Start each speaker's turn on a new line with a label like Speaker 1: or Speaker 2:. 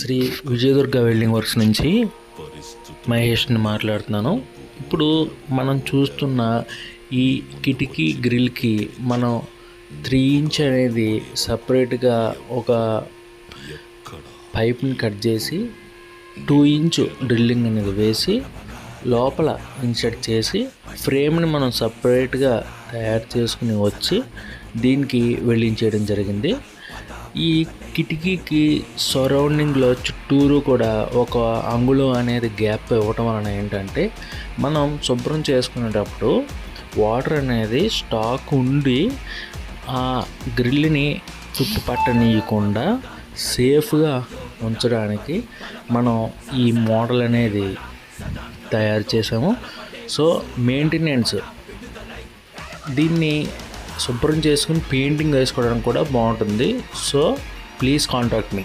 Speaker 1: Shri Vijayadurga welding works నుంచి మహేష్ని మాట్లాడుతున్నాను. ఇప్పుడు మనం చూస్తున్న ఈ కిటికీ గ్రిల్కి మనం త్రీ ఇంచ్ అనేది సపరేట్గా ఒక పైప్ని కట్ చేసి టూ ఇంచ్ డ్రిల్లింగ్ అనేది వేసి లోపల ఇన్సర్ట్ చేసి ఫ్రేమ్ని మనం సపరేట్గా తయారు చేసుకుని వచ్చి దీనికి వెల్డింగ్ జరిగింది. ఈ కిటికీకి సరౌండింగ్లో చుట్టూరు కూడా ఒక అంగుళం అనేది గ్యాప్ ఇవ్వటం వలన ఏంటంటే మనం శుభ్రం చేసుకునేటప్పుడు వాటర్ అనేది స్టాక్ ఉండి ఆ గ్రిల్ని చుట్టుపట్టనీయకుండా సేఫ్గా ఉంచడానికి మనం ఈ మోడల్ అనేది తయారు చేసాము సో మెయింటెనెన్స్. దీన్ని శుభ్రం చేసుకుని పెయింటింగ్ వేసుకోవడానికి కూడా బాగుంటుంది. So please contact me